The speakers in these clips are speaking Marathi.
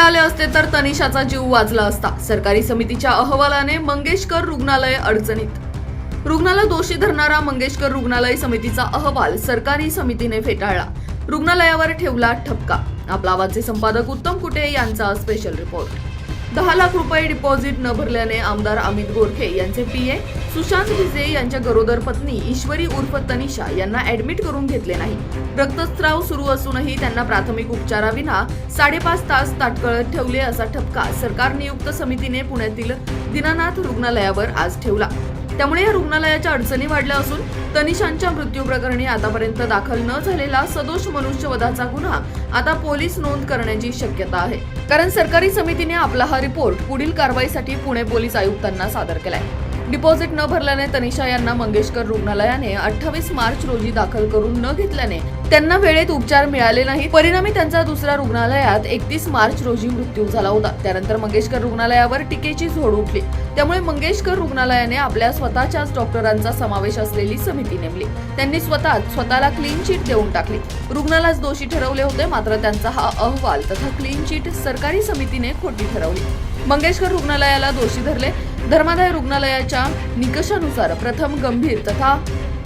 मिळाले असते तर तनिषाचा जीव वाचला असता. सरकारी समितीच्या अहवालाने मंगेशकर रुग्णालय अडचणीत. रुग्णाला दोषी धरणारा मंगेशकर रुग्णालय समितीचा अहवाल सरकारी समितीने फेटाळला. रुग्णालयावर ठेवला ठपका. आपला आवाजचे संपादक उत्तम कुटे यांचा स्पेशल रिपोर्ट दहा लाख रुपये डिपॉझिट न भरल्याने आमदार अमित गोरखे यांचे पीए सुशांत भिजे यांच्या गरोदर पत्नी ईश्वरी उर्फ तनिषा यांना ऍडमिट करून घेतले नाही. रक्तस्त्राव सुरू असूनही त्यांना प्राथमिक उपचाराविना साडेपाच तास ताटकळत ठेवले असा ठपका सरकार नियुक्त समितीने पुण्यातील दीनानाथ रुग्णालयावर आज ठेवला. त्यामुळे या रुग्णालयाच्या अडचणी वाढल्या असून तनिषांच्या मृत्यू प्रकरणी आतापर्यंत दाखल न झालेला सदोष मनुष्यवधाचा गुन्हा आता पोलीस नोंद करण्याची शक्यता आहे. कारण सरकारी समितीने आपला हा रिपोर्ट पुढील कारवाईसाठी पुणे पोलीस आयुक्तांना सादर केलाय. डिपॉझिट न भरल्याने तनिषा यांना मंगेशकर रुग्णालयाने अठ्ठावीस मार्च रोजी दाखल करून न घेतल्याने त्यांना वेळेत उपचार मिळाले नाही परिणामी त्यांचा दुसऱ्या रुग्णालयात एकतीस मार्च रोजी मृत्यू झाला होता. त्यानंतर मंगेशकर रुग्णालयावर टीकेची झोड उठली. त्यामुळे मंगेशकर रुग्णालयाने आपल्या स्वतःच्याच डॉक्टरांचा समावेश असलेली समिती नेमली. त्यांनी स्वतः स्वतःला क्लीन चिट देऊन टाकली. रुग्णालाच दोषी ठरवले होते मात्र त्यांचा हा अहवाल तथा क्लीन चिट सरकारी समितीने खोटी ठरवली. मंगेशकर रुग्णालयाला दोषी धरले. धर्मादाय रुग्णालयाच्या निकषानुसार प्रथम गंभीर तथा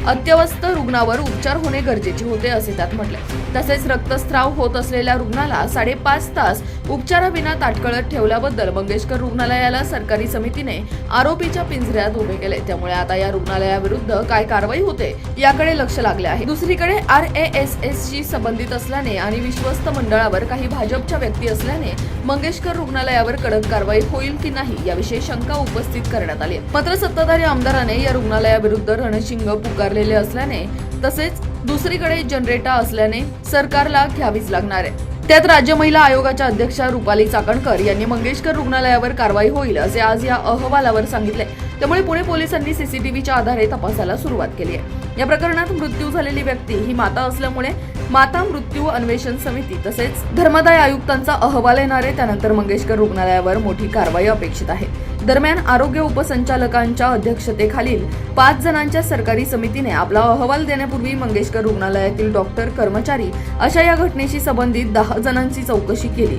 अत्यवस्थ रुग्णावर उपचार होणे गरजेचे होते असे त्यात म्हटले. तसेच रक्तस्राव होत असलेल्या रुग्णाला साडेपाच तास उपचाराविना ताटकळत ठेवल्याबद्दल मंगेशकर रुग्णालयाला सरकारी समितीने आरोपीच्या पिंजऱ्यात उभे केले. त्यामुळे आता या रुग्णालयाविरुद्ध काय कारवाई होते याकडे लक्ष लागले आहे. दुसरीकडे आर ए एस एस शी संबंधित असल्याने आणि विश्वस्त मंडळावर काही भाजपच्या व्यक्ती असल्याने मंगेशकर रुग्णालयावर कडक कारवाई होईल की नाही याविषयी शंका उपस्थित करण्यात आली मात्र सत्ताधारी आमदाराने या रुग्णालयाविरुद्ध रणशिंग पुकार लागलेले असल्याने तसेच दुसरीकडे जनरेटा असल्याने सरकारला घ्यावीच लागणार आहे. त्यात राज्य महिला आयोगाच्या अध्यक्षा रुपाली चाकणकर यांनी मंगेशकर रुग्णालयावर कारवाई होईल असे आज या अहवालावर सांगितले. त्यामुळे पुणे पोलिसांनी सीसीटीव्हीच्या आधारे तपासाला सुरुवात केली आहे. या प्रकरणात मृत्यू झालेली व्यक्ती ही माता असल्यामुळे माता मृत्यू अन्वेषण समिती तसेच धर्मादाय आयुक्तांचा अहवाल येणार आहे त्यानंतर मंगेशकर रुग्णालयावर मोठी कारवाई अपेक्षित आहे. दरम्यान आरोग्य उपसंचालकांच्या अध्यक्षतेखालील पाच जणांच्या सरकारी समितीने आपला अहवाल देण्यापूर्वी मंगेशकर रुग्णालयातील डॉक्टर कर्मचारी अशा या घटनेशी संबंधित दहा जणांची चौकशी केली.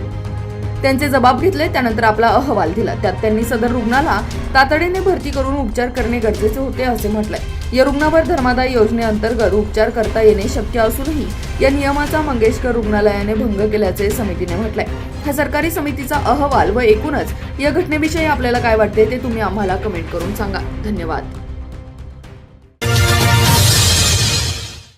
त्यांचे जबाब घेतले त्यानंतर आपला अहवाल दिला. त्यात त्यांनी सदर रुग्णाला तातडीने भरती करून उपचार करणे गरजेचे होते असे म्हटलंय. या रुग्णावर धर्मादाय योजनेअंतर्गत उपचार करता येणे शक्य असूनही या नियमाचा मंगेशकर रुग्णालयाने भंग केल्याचे समितीने म्हटलंय. हा सरकारी समितीचा अहवाल व एकूणच या घटनेविषयी आपल्याला काय वाटते ते तुम्ही आम्हाला कमेंट करून सांगा. धन्यवाद.